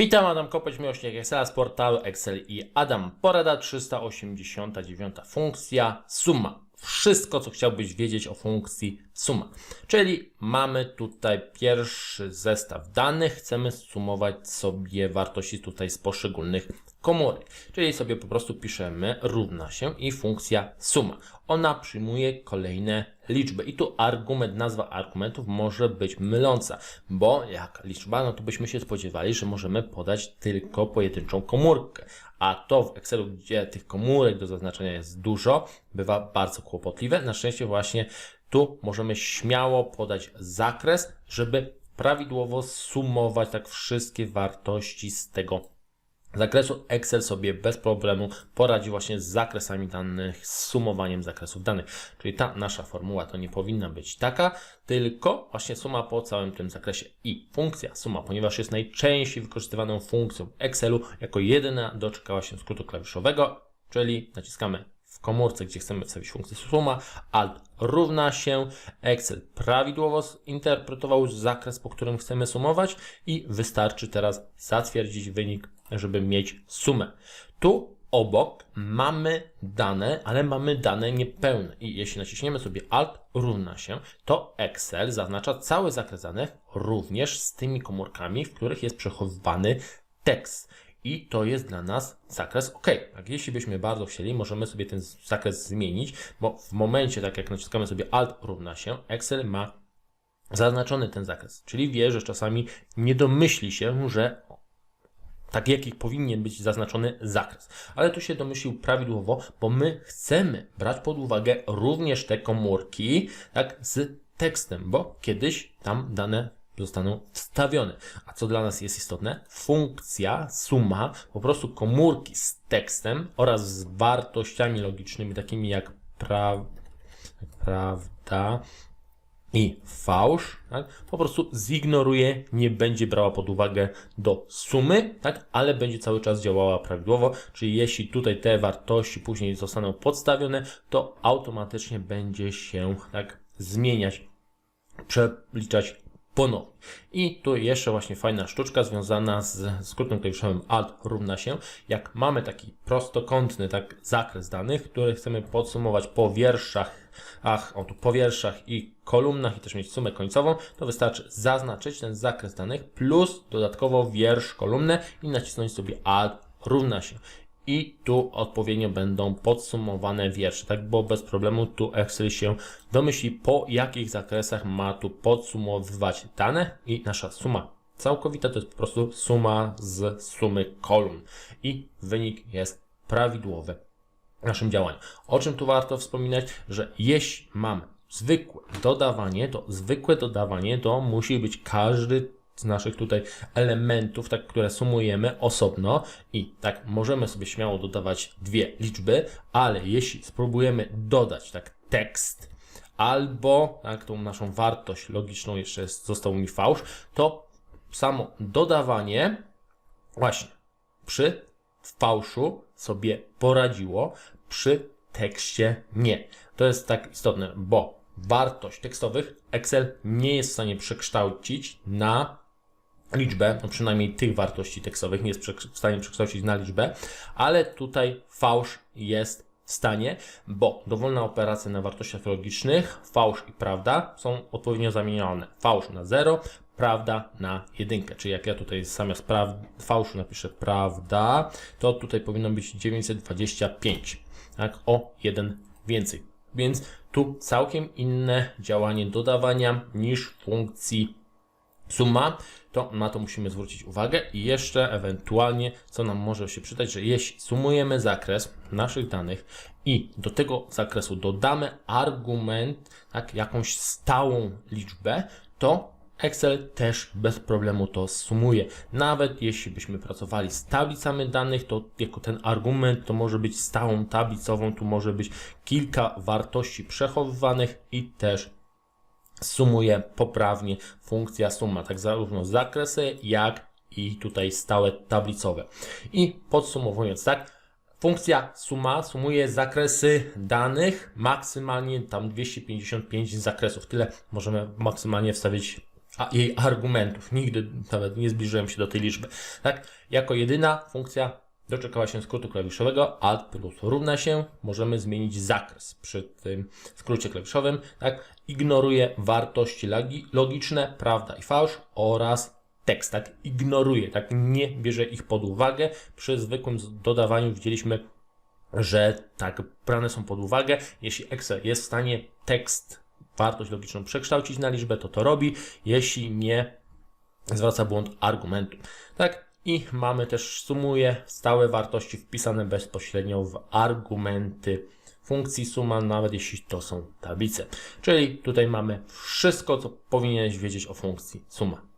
Witam, Adam Kopeć, miłośnik Excela z portalu Excel i Adam. Porada 389. Funkcja suma. Wszystko, co chciałbyś wiedzieć o funkcji suma. Czyli mamy tutaj pierwszy zestaw danych. Chcemy sumować sobie wartości tutaj z poszczególnych komórek. Czyli sobie po prostu piszemy równa się i funkcja suma. Ona przyjmuje kolejne liczby. I tu argument, nazwa argumentów może być myląca, bo jak liczba, no to byśmy się spodziewali, że możemy podać tylko pojedynczą komórkę. A to w Excelu, gdzie tych komórek do zaznaczenia jest dużo, bywa bardzo kłopotliwe. Na szczęście właśnie tu możemy śmiało podać zakres, żeby prawidłowo sumować tak wszystkie wartości z tego zakresu Excel sobie bez problemu poradzi właśnie z zakresami danych, z sumowaniem zakresów danych. Czyli ta nasza formuła to nie powinna być taka, tylko właśnie suma po całym tym zakresie. I funkcja suma, ponieważ jest najczęściej wykorzystywaną funkcją Excelu, jako jedyna doczekała się skrótu klawiszowego, czyli naciskamy w komórce, gdzie chcemy wstawić funkcję suma, alt równa się, Excel prawidłowo zinterpretował zakres, po którym chcemy sumować i wystarczy teraz zatwierdzić wynik, żeby mieć sumę. Tu obok mamy dane, ale mamy dane niepełne i jeśli naciśniemy sobie alt równa się, to Excel zaznacza cały zakres danych również z tymi komórkami, w których jest przechowywany tekst. I to jest dla nas zakres OK. Tak, jeśli byśmy bardzo chcieli, możemy sobie ten zakres zmienić, bo w momencie, tak jak naciskamy sobie Alt równa się, Excel ma zaznaczony ten zakres. Czyli wie, że czasami nie domyśli się, że tak jaki powinien być zaznaczony zakres. Ale tu się domyślił prawidłowo, bo my chcemy brać pod uwagę również te komórki tak, z tekstem, bo kiedyś tam dane zostaną wstawione. A co dla nas jest istotne? Funkcja, suma, po prostu komórki z tekstem oraz z wartościami logicznymi, takimi jak pra, prawda i fałsz, tak? po prostu zignoruje, nie będzie brała pod uwagę do sumy, tak? ale będzie cały czas działała prawidłowo, czyli jeśli tutaj te wartości później zostaną podstawione, to automatycznie będzie się tak zmieniać, przeliczać ponownie. I tu jeszcze właśnie fajna sztuczka związana z skrótem klawiszowym Alt równa się. Jak mamy taki prostokątny tak zakres danych, który chcemy podsumować po wierszach, ach, o tu po wierszach i kolumnach i też mieć sumę końcową, to wystarczy zaznaczyć ten zakres danych plus dodatkowo wiersz, kolumnę i nacisnąć sobie Alt równa się i tu odpowiednio będą podsumowane wiersze, tak? Bo bez problemu tu Excel się domyśli, po jakich zakresach ma tu podsumowywać dane i nasza suma całkowita to jest po prostu suma z sumy kolumn i wynik jest prawidłowy w naszym działaniu. O czym tu warto wspominać, że jeśli mamy zwykłe dodawanie, to zwykłe dodawanie to musi być każdy z naszych tutaj elementów, tak, które sumujemy osobno i tak możemy sobie śmiało dodawać dwie liczby, ale jeśli spróbujemy dodać tak tekst albo tak, tą naszą wartość logiczną jeszcze jest, został mi fałsz, to samo dodawanie właśnie przy fałszu sobie poradziło, przy tekście nie. To jest tak istotne, bo wartość tekstowych Excel nie jest w stanie przekształcić na liczbę, no przynajmniej tych wartości tekstowych nie jest w stanie przekształcić na liczbę, ale tutaj fałsz jest w stanie, bo dowolna operacja na wartościach logicznych, fałsz i prawda są odpowiednio zamienione. Fałsz na 0, prawda na jedynkę. Czyli jak ja tutaj zamiast praw, fałszu napiszę prawda, to tutaj powinno być 925, tak, o jeden więcej. Więc tu całkiem inne działanie dodawania niż funkcji suma, to na to musimy zwrócić uwagę i jeszcze ewentualnie, co nam może się przydać, że jeśli sumujemy zakres naszych danych i do tego zakresu dodamy argument, tak, jakąś stałą liczbę, to Excel też bez problemu to sumuje. Nawet jeśli byśmy pracowali z tablicami danych, to jako ten argument to może być stałą tablicową, tu może być kilka wartości przechowywanych i też sumuje poprawnie funkcja suma, tak zarówno zakresy, jak i tutaj stałe tablicowe. I podsumowując, tak, funkcja suma sumuje zakresy danych, maksymalnie tam 255 zakresów. Tyle możemy maksymalnie wstawić jej argumentów. Nigdy nawet nie zbliżyłem się do tej liczby. Tak? Jako jedyna funkcja doczekała się skrótu klawiszowego Alt plus równa się. Możemy zmienić zakres przy tym skrócie klawiszowym. Tak? Ignoruje wartości logi- logiczne, prawda i fałsz oraz tekst. Tak? Ignoruje, tak? nie bierze ich pod uwagę. Przy zwykłym dodawaniu widzieliśmy, że tak brane są pod uwagę. Jeśli Excel jest w stanie tekst, wartość logiczną przekształcić na liczbę, to to robi. Jeśli nie, zwraca błąd argumentu. Tak? I mamy też, sumuje stałe wartości wpisane bezpośrednio w argumenty funkcji suma, nawet jeśli to są tablice. Czyli tutaj mamy wszystko, co powinieneś wiedzieć o funkcji suma.